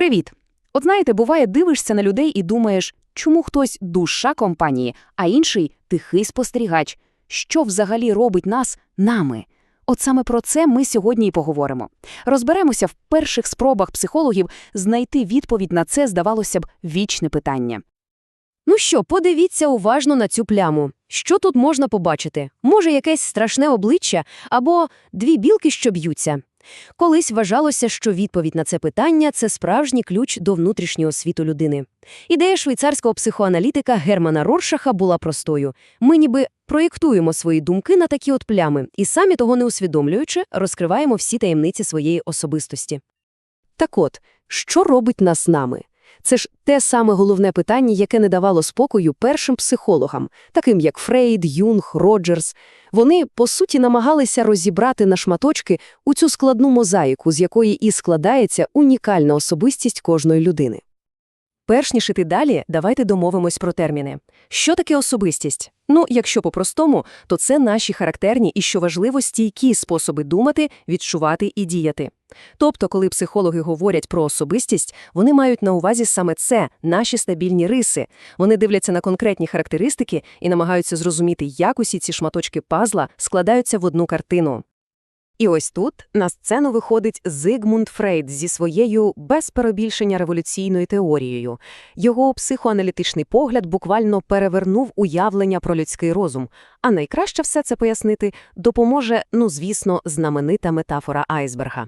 Привіт! От знаєте, буває, дивишся на людей і думаєш, чому хтось душа компанії, а інший тихий спостерігач. Що взагалі робить нас нами? От саме про це ми сьогодні і поговоримо. Розберемося в перших спробах психологів знайти відповідь на це, здавалося б, вічне питання. Ну що, подивіться уважно на цю пляму. Що тут можна побачити? Може, якесь страшне обличчя або дві білки, що б'ються. Колись вважалося, що відповідь на це питання це справжній ключ до внутрішнього світу людини. Ідея швейцарського психоаналітика Германа Роршаха була простою. Ми ніби проєктуємо свої думки на такі от плями і самі того не усвідомлюючи, розкриваємо всі таємниці своєї особистості. Так от, що робить нас нами? Це ж те саме головне питання, яке не давало спокою першим психологам, таким як Фрейд, Юнг, Роджерс. Вони, по суті, намагалися розібрати на шматочки у цю складну мозаїку, з якої і складається унікальна особистість кожної людини. Перш ніж іти далі, давайте домовимось про терміни. Що таке особистість? Ну, якщо по-простому, то це наші характерні і, що важливо, стійкі способи думати, відчувати і діяти. Тобто, коли психологи говорять про особистість, вони мають на увазі саме це, наші стабільні риси. Вони дивляться на конкретні характеристики і намагаються зрозуміти, як усі ці шматочки пазла складаються в одну картину. І ось тут на сцену виходить Зигмунд Фрейд зі своєю без перебільшення революційною теорією. Його психоаналітичний погляд буквально перевернув уявлення про людський розум. А найкраще все це пояснити допоможе, ну звісно, знаменита метафора айсберга.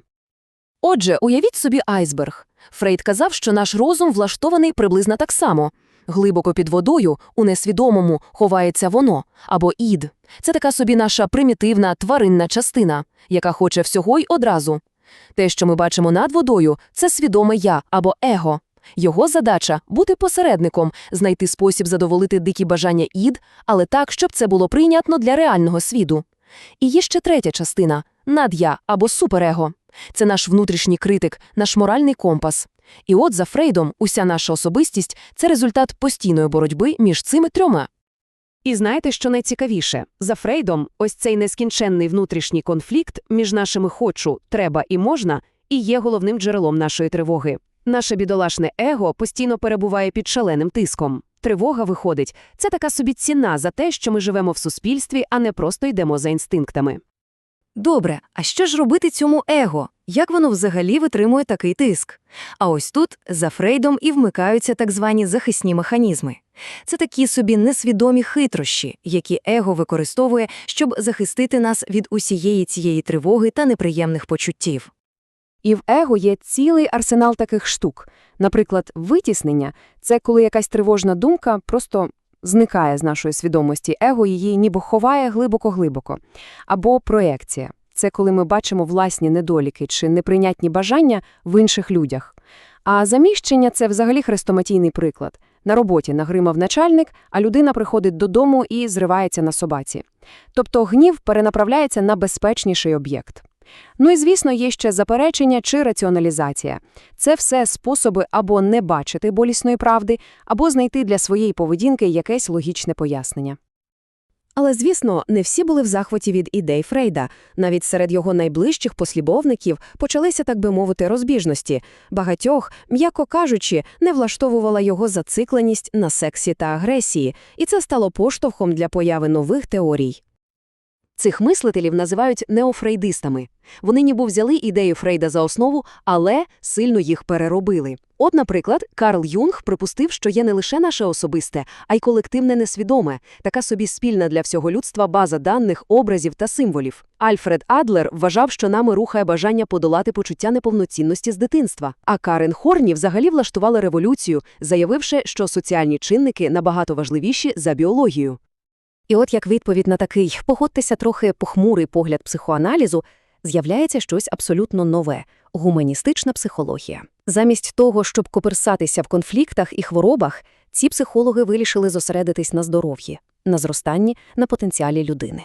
Отже, уявіть собі айсберг. Фрейд казав, що наш розум влаштований приблизно так само. Глибоко під водою, у несвідомому, ховається воно, або ід. Це така собі наша примітивна тваринна частина, яка хоче всього й одразу. Те, що ми бачимо над водою, це свідоме я або его. Його задача бути посередником, знайти спосіб задоволити дикі бажання ід, але так, щоб це було прийнятно для реального світу. І є ще третя частина над'я або суперего. Це наш внутрішній критик, наш моральний компас. І от за Фрейдом уся наша особистість це результат постійної боротьби між цими трьома. І знаєте, що найцікавіше? За Фрейдом ось цей нескінченний внутрішній конфлікт між нашими хочу, треба і можна і є головним джерелом нашої тривоги. Наше бідолашне его постійно перебуває під шаленим тиском. Тривога виходить це така собі ціна за те, що ми живемо в суспільстві, а не просто йдемо за інстинктами. Добре, а що ж робити цьому его? Як воно взагалі витримує такий тиск? А ось тут за Фрейдом і вмикаються так звані захисні механізми. Це такі собі несвідомі хитрощі, які его використовує, щоб захистити нас від усієї цієї тривоги та неприємних почуттів. І в его є цілий арсенал таких штук. Наприклад, витіснення це коли якась тривожна думка просто зникає з нашої свідомості, его її ніби ховає глибоко-глибоко. Або проекція це коли ми бачимо власні недоліки чи неприйнятні бажання в інших людях. А заміщення це взагалі хрестоматійний приклад. На роботі нагримав начальник, а людина приходить додому і зривається на собаці. Тобто гнів перенаправляється на безпечніший об'єкт. Ну і, звісно, є ще заперечення чи раціоналізація. Це все способи або не бачити болісної правди, або знайти для своєї поведінки якесь логічне пояснення. Але, звісно, не всі були в захваті від ідей Фрейда. Навіть серед його найближчих послідовників почалися, так би мовити, розбіжності. Багатьох, м'яко кажучи, не влаштовувала його зацикленість на сексі та агресії, і це стало поштовхом для появи нових теорій. Цих мислителів називають неофрейдистами. Вони ніби взяли ідею Фрейда за основу, але сильно їх переробили. От, наприклад, Карл Юнг припустив, що є не лише наше особисте, а й колективне несвідоме, така собі спільна для всього людства база даних, образів та символів. Альфред Адлер вважав, що нами рухає бажання подолати почуття неповноцінності з дитинства. А Карен Хорні взагалі влаштувала революцію, заявивши, що соціальні чинники набагато важливіші за біологію. І от як відповідь на такий, погодьтеся трохи похмурий погляд психоаналізу, з'являється щось абсолютно нове гуманістична психологія. Замість того, щоб коперсатися в конфліктах і хворобах, ці психологи вирішили зосередитись на здоров'ї, на зростанні, на потенціалі людини.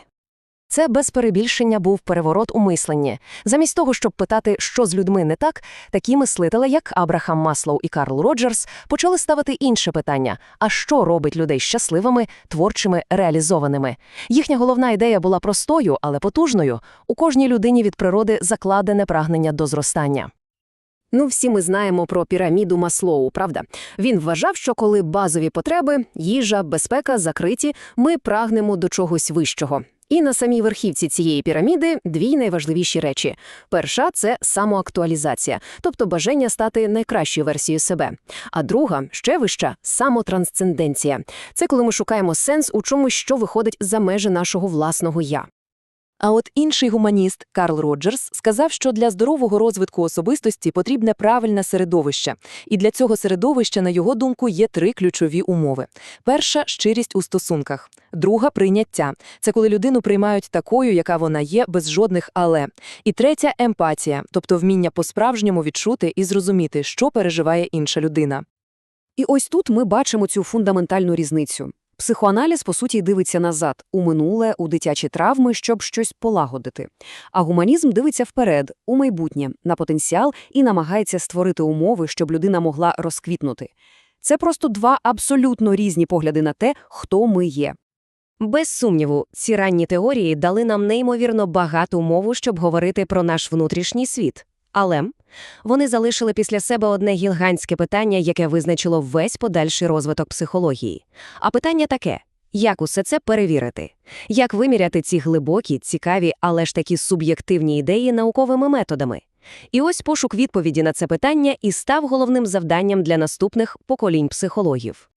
Це без перебільшення був переворот у мисленні. Замість того, щоб питати, що з людьми не так, такі мислителі, як Абрахам Маслоу і Карл Роджерс, почали ставити інше питання: а що робить людей щасливими, творчими, реалізованими? Їхня головна ідея була простою, але потужною. У кожній людині від природи закладене прагнення до зростання. Ну, всі ми знаємо про піраміду Маслоу, правда? Він вважав, що коли базові потреби, їжа, безпека закриті, ми прагнемо до чогось вищого. І на самій верхівці цієї піраміди дві найважливіші речі. Перша – це самоактуалізація, тобто бажання стати найкращою версією себе. А друга, ще вища – самотрансценденція. Це коли ми шукаємо сенс у чомусь, що виходить за межі нашого власного «я». А от інший гуманіст Карл Роджерс сказав, що для здорового розвитку особистості потрібне правильне середовище. І для цього середовища, на його думку, є три ключові умови. Перша – щирість у стосунках. Друга – прийняття. Це коли людину приймають такою, яка вона є, без жодних «але». І третя – емпатія, тобто вміння по-справжньому відчути і зрозуміти, що переживає інша людина. І ось тут ми бачимо цю фундаментальну різницю. Психоаналіз, по суті, дивиться назад, у минуле, у дитячі травми, щоб щось полагодити. А гуманізм дивиться вперед, у майбутнє, на потенціал і намагається створити умови, щоб людина могла розквітнути. Це просто два абсолютно різні погляди на те, хто ми є. Без сумніву, ці ранні теорії дали нам неймовірно багату мову, щоб говорити про наш внутрішній світ. Але вони залишили після себе одне гігантське питання, яке визначило весь подальший розвиток психології. А питання таке – як усе це перевірити? Як виміряти ці глибокі, цікаві, але ж такі суб'єктивні ідеї науковими методами? І ось пошук відповіді на це питання і став головним завданням для наступних поколінь психологів.